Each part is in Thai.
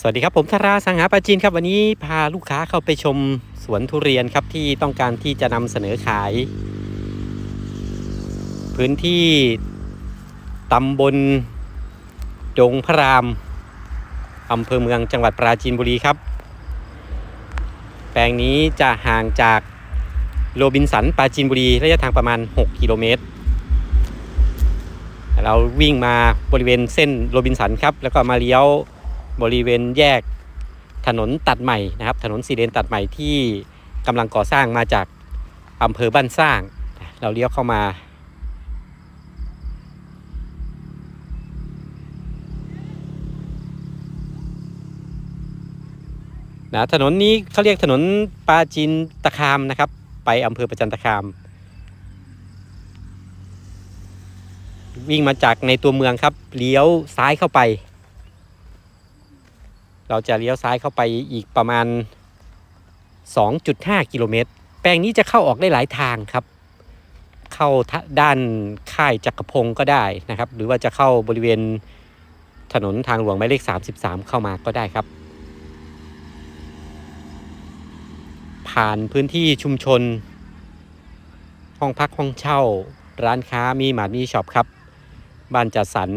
สวัสดีครับผมธาราสังหาปาจีนครับวันนี้พาลูกค้าเข้าไปชมสวนทุเรียนครับที่ต้องการที่จะนำเสนอขาย พื้นที่ตำบลดงพระรามอำเภอเมืองจังหวัดปราจีนบุรีครับ แปลงนี้จะห่างจากโรบินสันปราจีนบุรีระยะทางประมาณ 6 กิโลเมตร เราวิ่งมาบริเวณเส้นโรบินสันครับ แล้วก็มาเลี้ยว บริเวณแยกถนนตัดใหม่นะครับ ถนนสีเลนตัดใหม่ที่กำลังก่อสร้างมาจากอำเภอบ้านสร้าง เราเลี้ยวเข้ามา นะถนนนี้เขาเรียกถนนปาจินตะคามนะครับ ไปอำเภอประจันตะคาม วิ่งมาจากในตัวเมืองครับ เลี้ยวซ้ายเข้าไป เราจะเลี้ยวซ้ายเข้าไปอีกประมาณ 2.5 กิโลเมตร แปลงนี้จะเข้าออกได้หลายทางครับ เข้าทะด้านค่ายจักรพงศ์ก็ได้นะครับ หรือว่าจะเข้าบริเวณถนนทางหลวงหมายเลข 33 เข้ามาก็ได้ครับ ผ่านพื้นที่ชุมชน ห้องพักห้องเช่า ร้านค้ามีหมาดมีช็อปครับ บ้านจัดสรร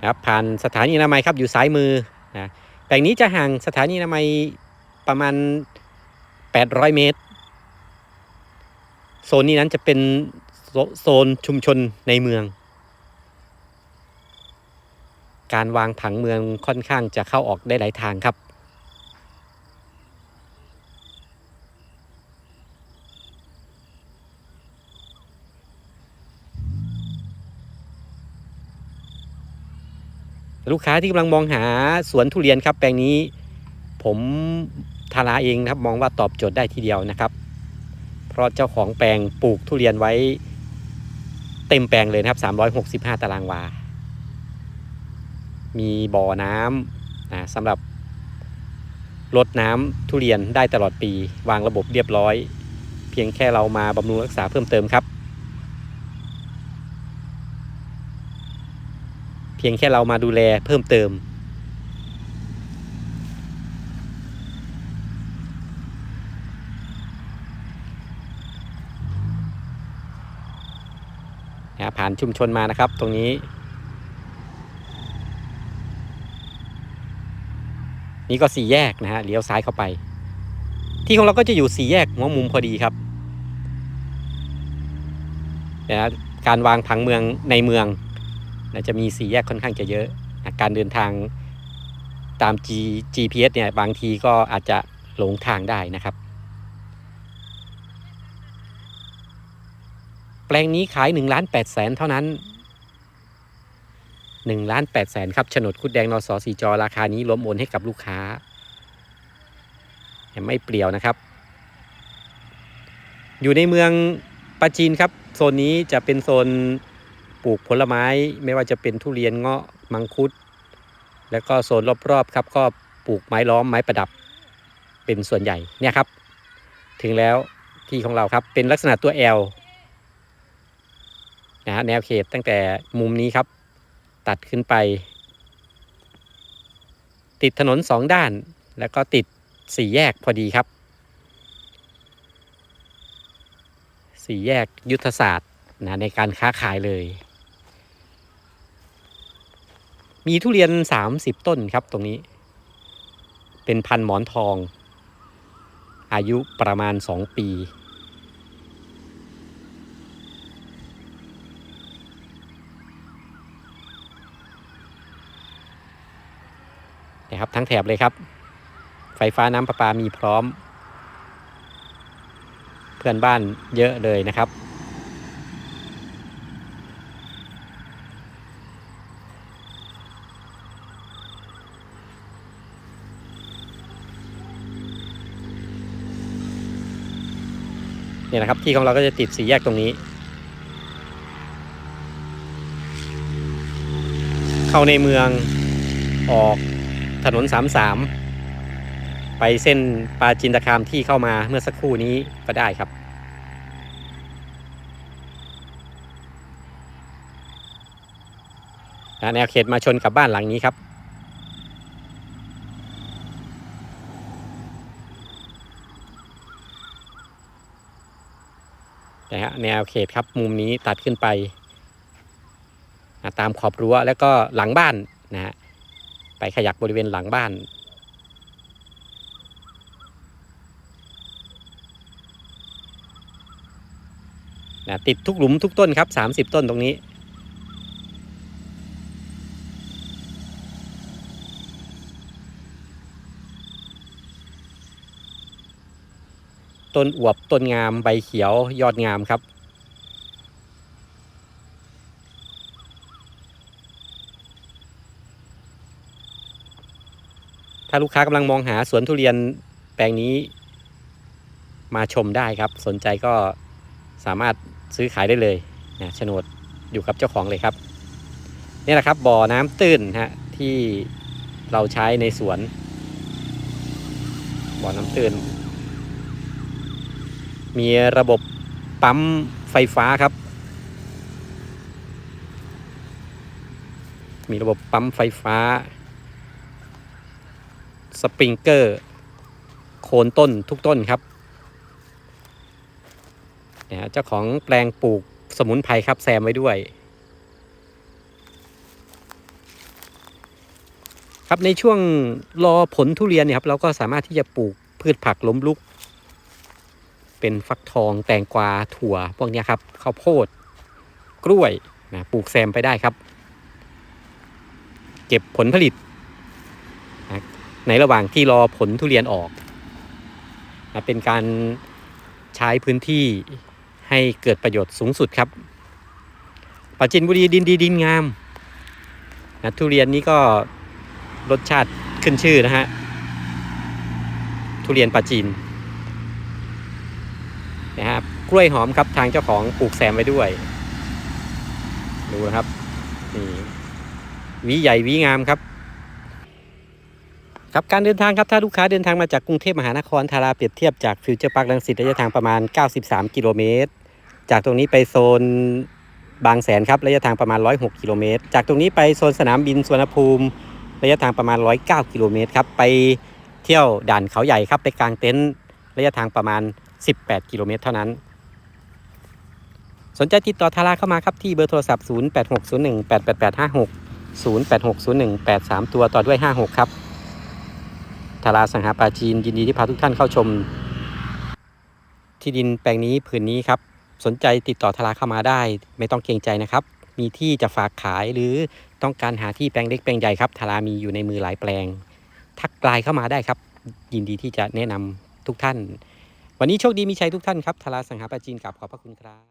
นะครับผ่านสถานีอนามัยครับอยู่ซ้ายมือนะแปลงนี้จะห่างสถานีอนามัยประมาณ 800 เมตร โซนนี้นั้นจะเป็นโซโซนชุมชนในเมือง การวางผังเมืองค่อนข้างจะเข้าออกได้หลายทางครับ ลูกค้าที่กำลังมองหาสวนทุเรียนครับ แปลงนี้ ผมทาราเองครับมองว่าตอบโจทย์ได้ทีเดียวนะครับ เพราะเจ้าของแปลงปลูกทุเรียนไว้เต็มแปลงเลยนะครับ365 ตารางวา มีบ่อน้ำนะสำหรับรดน้ำทุเรียนได้ตลอดปี วางระบบเรียบร้อย เพียงแค่เรามาบำรุงรักษาเพิ่มเติมครับ เพียงแค่เรามาดูแลเพิ่มเติมนะผ่านชุมชนมานะครับ ตรงนี้นี่ก็สี่แยกนะฮะเลี้ยวซ้ายเข้าไป ที่ของเราก็จะอยู่สี่แยกหัวมุมพอดีครับนะการวางผังเมืองในเมือง นะจะมีสี่แยกค่อนข้างจะเยอะนะการเดินทางตาม G GPS เนี่ยบางทีก็อาจจะหลงทางได้นะครับ แปลงนี้ขาย1ล้าน8แสนเท่านั้น1ล้าน8แสนครับโฉนดคุดแดงนสสีจอราคานี้ล้มโอนให้กับลูกค้า ไม่เปลี่ยวนะครับ อยู่ในเมืองปาจีนครับ โซนนี้จะเป็นโซน ปลูกผลไม้ไม่ว่าจะเป็นทุเรียนเงาะมังคุด แล้วก็โซนรอบๆครับก็ปลูกไม้ล้อมไม้ประดับ เป็นส่วนใหญ่เนี่ยครับ ถึงแล้วที่ของเราครับเป็นลักษณะตัว L นะฮะแนวเขตตั้งแต่มุมนี้ครับ ตัดขึ้นไป ติดถนนสองด้าน แล้วก็ติดสี่แยกพอดีครับ สี่แยกยุทธศาสตร์นะในการค้าขายเลย มีทุเรียน 30 ต้นครับตรงนี้ เป็นพันหมอนทอง อายุประมาณ 2 ปี นะครับทั้งแถบเลยครับ ไฟฟ้าน้ำประปามีพร้อม เพื่อนบ้านเยอะเลยนะครับ เนี่ยนะครับ ที่ของเราก็จะติดสีแยกตรงนี้ เข้าในเมืองออกถนนสามสามไปเส้นปาจินตคามที่เข้ามาเมื่อสักครู่นี้ก็ได้ครับนะแนวเขตมาชนกับบ้านหลังนี้ครับ ฮะแนวเขตครับมุมนี้ตัดขึ้นไปนะตามขอบรั้วแล้วก็หลังบ้านนะฮะไปขยักบริเวณหลังบ้านนะติดทุกหลุมทุกต้นครับ 30 ต้นตรงนี้ ต้นอวบต้นงามใบเขียวยอดงามครับ ถ้าลูกค้ากำลังมองหาสวนทุเรียนแปลงนี้ มาชมได้ครับ สนใจก็สามารถซื้อขายได้เลยนะโฉนดอยู่กับเจ้าของเลยครับ นี่แหละครับบ่อน้ำตื้นฮะที่เราใช้ในสวนบ่อน้ำตื้น มีระบบปั๊มไฟฟ้าครับ มีระบบปั๊มไฟฟ้า สปริงเกอร์ โคนต้นทุกต้นครับเนี่ยฮะเจ้าของแปลงปลูกสมุนไพรครับแซมไว้ด้วย ครับในช่วงรอผลทุเรียนเนี่ยครับเราก็สามารถที่จะปลูกพืชผักล้มลุก เป็นฟักทองแตงกวาถั่วพวกนี้ครับข้าวโพดกล้วยนะปลูกแซมไปได้ครับ เก็บผลผลิตนะในระหว่างที่รอผลทุเรียนออกนะเป็นการใช้พื้นที่ให้เกิดประโยชน์สูงสุดครับปราจินบุรีดินดีดินงามนะทุเรียนนี้ก็รสชาติขึ้นชื่อนะฮะทุเรียนปราจีน นะครับกล้วยหอมครับทางเจ้าของปลูกแซมไว้ด้วย ดูนะครับนี่วีใหญ่วีงามครับ ครับการเดินทางครับถ้าลูกค้าเดินทางมาจากกรุงเทพมหานครทาราเปรียบเทียบจากฟิวเจอร์พาร์คลังสิตระยะทางประมาณ 93 กิโลเมตร จากตรงนี้ไปโซนบางแสนครับระยะทางประมาณ 106 กิโลเมตร จากตรงนี้ไปโซนสนามบินสุวรรณภูมิ ระยะทางประมาณ 109 กิโลเมตรครับไปเที่ยวด่านเขาใหญ่ครับไปกลางเต็นท์ระยะทางประมาณ 18 กิโลเมตรเท่านั้น สนใจติดต่อทาราเข้ามาครับที่เบอร์โทรศัพท์ 0860188856 086018ตัวต่อด้วย 56 ครับทาราสังหาปาจีนยินดีที่พาทุกท่านเข้าชม ที่ดินแปลงนี้ผืนนี้ครับ สนใจติดต่อทาราเข้ามาได้ ไม่ต้องเกรงใจนะครับ มีที่จะฝากขายหรือต้องการหาที่แปลงเล็กแปลงใหญ่ครับทารามีอยู่ในมือหลายแปลง ทักไลน์เข้ามาได้ครับ ยินดีที่จะแนะนำทุกท่าน วันนี้โชคดีมีชัยทุกท่านครับทาราสังหาปาจีนกับขอบพระคุณครับ